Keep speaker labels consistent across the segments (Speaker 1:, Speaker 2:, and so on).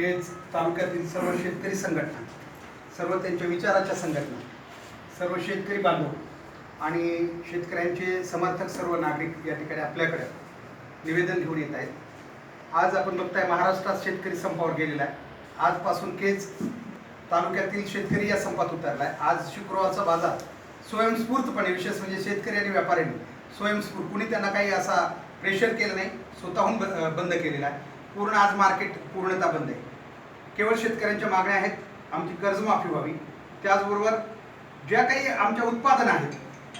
Speaker 1: हेच तालुक्यातील सर्व शेतकरी संघटना सर्व त्यांच्या विचाराच्या संघटना सर्व शेतकरी बांधव आणि शेतकऱ्यांचे समर्थक सर्व नागरिक या ठिकाणी आपल्याकडे निवेदन घेऊन येत आहेत. आज आपण बघताय महाराष्ट्रात शेतकरी संपावर गेलेला आहे. आजपासून केच तालुक्यातील शेतकरी या संपात उतरला आहे. आज शुक्रवारचा बाजार स्वयंस्फूर्तपणे विशेष म्हणजे शेतकरी आणि व्यापाऱ्यांनी स्वयंस्फूर्त कुणी त्यांना काही असा प्रेशर केलं नाही स्वतःहून ब बंद केलेला आहे. पूर्ण आज मार्केट पूर्णतः बंद आहे. केवळ शेतकऱ्यांच्या मागण्या आहेत आमची कर्जमाफी व्हावी. त्याचबरोबर ज्या काही आमच्या उत्पादनं आहेत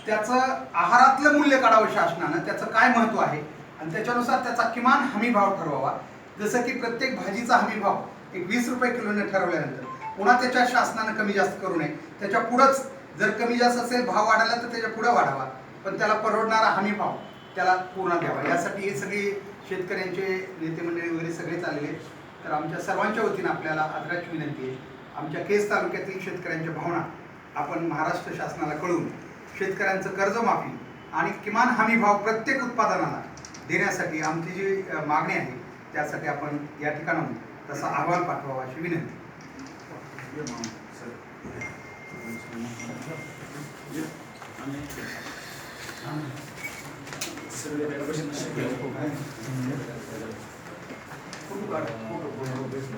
Speaker 1: त्याचं आहारातलं मूल्य काढावं शासनानं त्याचं काय महत्त्व आहे? आणि त्याच्यानुसार त्याचा किमान हमी भाव ठरवावा. जसं की प्रत्येक भाजीचा हमी भाव एक वीस रुपये किलोने ठरवल्यानंतर. पुन्हा त्याच्या शासनानं कमी जास्त करू नये. त्याच्या पुढंच जर कमी जास्त असेल भाव वाढायला तर त्याच्या पुढं वाढावा. पण त्याला परवडणारा हमी भाव त्याला पूर्ण द्यावा. यासाठी हे सगळे शेतकऱ्यांचे नेते मंडळी वगैरे सगळेच आलेले आहेत. तर आमच्या सर्वांच्या वतीनं आपल्याला आदराची विनंती आहे. आमच्या केस तालुक्यातील शेतकऱ्यांच्या भावना आपण महाराष्ट्र शासनाला कळून शेतकऱ्यांचं कर्जमाफी आणि किमान हमी भाव प्रत्येक उत्पादनाला देण्यासाठी आमची जी मागणी आहे त्यासाठी आपण या ठिकाणाहून तसा अहवाल पाठवावा अशी विनंती. から、今度、このですね、